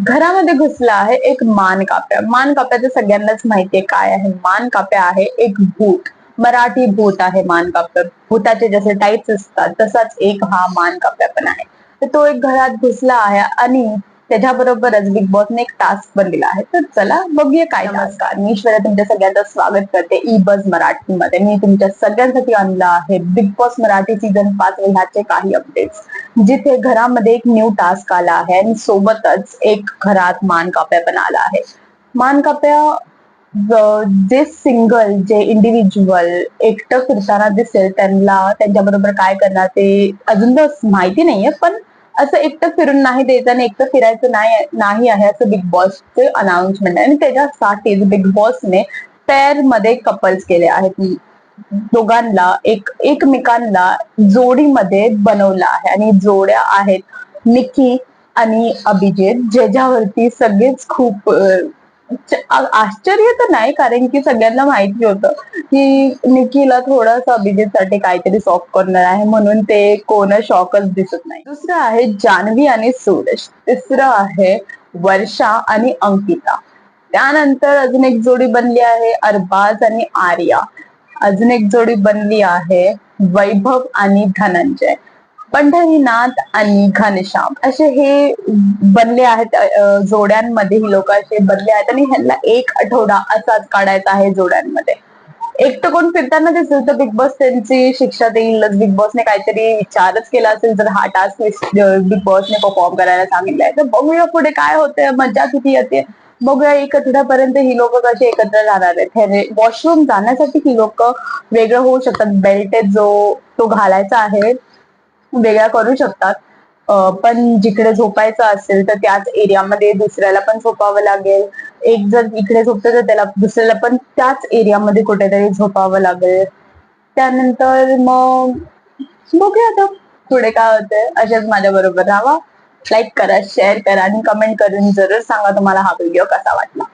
घरामध्ये घुसला आहे एक मान काप्या. मान काप्याचं सगळ्यांनाच माहितीये काय आहे. मान काप्या आहे एक भूत. मराठी भूत आहे मान काप्या. भूताचे जसे टाईप्स असतात तसाच एक हा मान काप्या पण आहे. तर तो एक घरात घुसला आहे आणि त्याच्याबरोबरच बिग बॉसने एक टास्क दिला आहे. तर चला बघूया काय नमस्कार. मी ईश्वरा तुमच्या सगळ्यांचं स्वागत करते ई बज मराठीमध्ये. मी तुमच्या सगळ्यांसाठी आणलं आहे बिग बॉस मराठी सीझन पाच ह्याचे काही अपडेट्स म्हणजे जिथे घरामध्ये एक न्यू टास्क आला आहे आणि सोबतच एक घरात मानकाप्या पण आला आहे. मानकाप्या जे सिंगल जे इंडिव्हिज्युअल एकटं फिरताना दिसेल त्यांना त्यांच्याबरोबर काय करणार ते अजून तर माहिती नाहीये पण असं एकटं फिरून नाही द्यायचं आणि एकटं फिरायचं नाही नाही आहे असं बिग बॉसचे अनाउन्समेंट आहे. आणि त्याच्यासाठीच बिग बॉसने पेअरमध्ये कपल्स केले आहेत. दोघांना एक एकमेकांना जोडीमध्ये बनवलं आहे. आणि जोड्या आहेत निकी आणि अभिजित ज्याच्यावरती सगळेच खूप आश्चर्य तर नाही कारण की सगळ्यांना माहिती होतं की निकीला थोडस अभिजितसाठी काहीतरी सॉफ्ट कॉर्नर आहे. म्हणून ते कोण शॉकच दिसत नाही. दुसरं आहे जान्हवी आणि सूरज तिसरं आहे वर्षा आणि अंकिता. त्यानंतर अजून एक जोडी बनली आहे अरबाज आणि आर्या. अजून एक जोडी बनली आहे वैभव आणि धनंजय. पंढरीनाथ आणि घनश्याम. असे हे बनले आहेत जोड्यांमध्ये ही लोक असे बनले आहेत आणि ह्यांना एक आठवडा असाच काढायचा आहे जोड्यांमध्ये. एकटं कोण फिरताना दिसेल तर बिग बॉस त्यांची शिक्षा देईलच बिग बॉसने काहीतरी विचारच केला असेल जर हा टास्क बिग बॉसने परफॉर्म करायला सांगितलाय तर बघूया पुढे काय होतंय. मजा किती येते. बघूया एक आठवड्यापर्यंत ही लोक कशी एकत्र राहणार आहेत. वॉशरूम जाण्यासाठी ही लोक वेगळं होऊ शकतात. बेल्ट जो तो घालायचा आहे. वेगळा करू शकतात. पण जिकडे झोपायचं असेल तर त्याच एरियामध्ये दुसऱ्याला पण झोपावं लागेल. एक जर इकडे झोपतं तर त्याला दुसऱ्याला पण त्याच एरियामध्ये कुठेतरी झोपावं लागेल. त्यानंतर मग बघूया आता पुढे काय होतंय. अशाच माझ्या बरोबर राहा. लाईक करा शेअर करा आणि कमेंट करून जरूर सांगा तुम्हाला हा व्हिडिओ कसा वाटला.